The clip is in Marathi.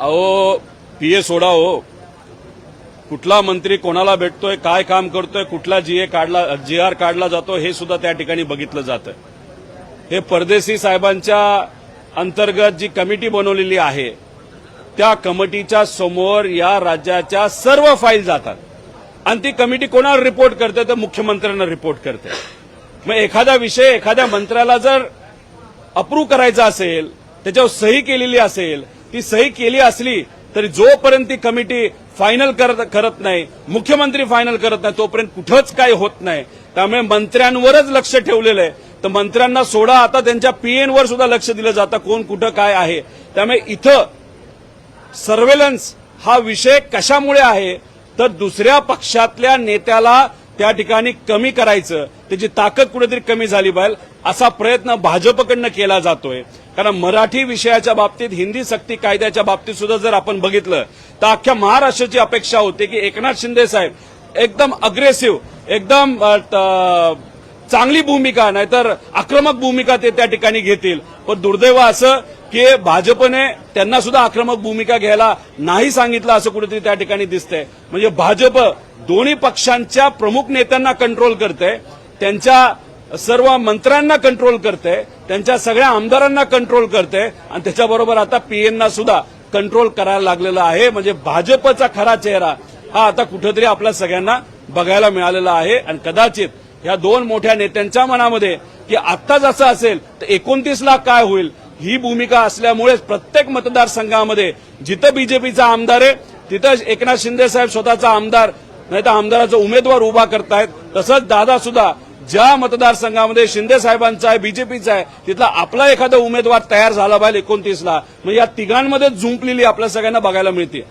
अहो पी ए सोडा हो. कुठला मंत्री कोणाला भेटतोय काय काम करतोय कुठला जीए काढला जी आर काढला जातो हे सुद्धा त्या ठिकाणी बघितलं जातं. हे परदेशी साहेबांच्या अंतर्गत जी कमिटी बनवलेली आहे त्या कमिटीच्या समोर या राज्याच्या सर्व फाईल जातात. आणि ती कमिटी कोणाला रिपोर्ट करते तर मुख्यमंत्र्यांना रिपोर्ट करते. मग एखादा विषय एखाद्या मंत्र्याला जर अप्रूव्ह करायचा असेल त्याच्यावर सही केलेली असेल ती सही केली असली तरी जोपर्यंत ती कमिटी फायनल करत करत नाही मुख्यमंत्री फायनल करत नाही तोपर्यंत कुठंच काही होत नाही. त्यामुळे मंत्र्यांवरच लक्ष ठेवलेलं आहे. तर मंत्र्यांना सोडा आता त्यांच्या पीएनवर सुद्धा लक्ष दिलं जातं कोण कुठं काय आहे. त्यामुळे इथं सर्वेलन्स हा विषय कशामुळे आहे? तर दुसऱ्या पक्षातल्या नेत्याला त्या ठिकाणी कमी करायचं त्याची ताकद कुठेतरी कमी झाली पाहिजे असा प्रयत्न भाजपकडनं केला जातोय. कारण मराठी विषयाच्या बाबतीत हिंदी सक्ती कायद्याच्या बाबतीत सुद्धा जर आपण बघितलं तर अख्ख्या महाराष्ट्राची अपेक्षा होती की एकनाथ शिंदे साहेब एकदम अग्रेसिव्ह एकदम चांगली भूमिका नाहीतर आक्रमक भूमिका ते त्या ठिकाणी घेतील. पण दुर्दैव असं की भाजपने त्यांना सुद्धा आक्रमक भूमिका घ्यायला नाही सांगितलं असं कुठेतरी त्या ठिकाणी दिसतंय. म्हणजे भाजप दोन्ही पक्षांच्या प्रमुख नेत्यांना कंट्रोल करते त्यांच्या सर्व मंत्र्यांना कंट्रोल करते त्यांच्या सगळ्या आमदारांना कंट्रोल करते आणि त्याच्याबरोबर आता पीएनना सुद्धा कंट्रोल करायला लागलेला आहे. म्हणजे भाजपचा खरा चेहरा हा आता कुठेतरी आपल्या सगळ्यांना बघायला मिळालेला आहे. आणि कदाचित ह्या दोन मोठ्या नेत्यांच्या मनामध्ये की आत्ता जसं असेल तर एकोणतीस लाख काय होईल? ही भूमिका असल्यामुळेच प्रत्येक मतदारसंघामध्ये जिथं बीजेपीचा आमदार आहे तिथं एकनाथ शिंदे साहेब स्वतःचा आमदार नाही तर आमदाराचा उमेदवार उभा करतायत. तसंच दादा सुद्धा ज्या मतदारसंघामध्ये शिंदे साहेबांचा आहे बीजेपीचा आहे तिथला आपला एखादा उमेदवार तयार झाला पाहिजे एकोणतीसला. म्हणजे या तिघांमध्ये झुंपलेली आपल्या सगळ्यांना बघायला मिळते.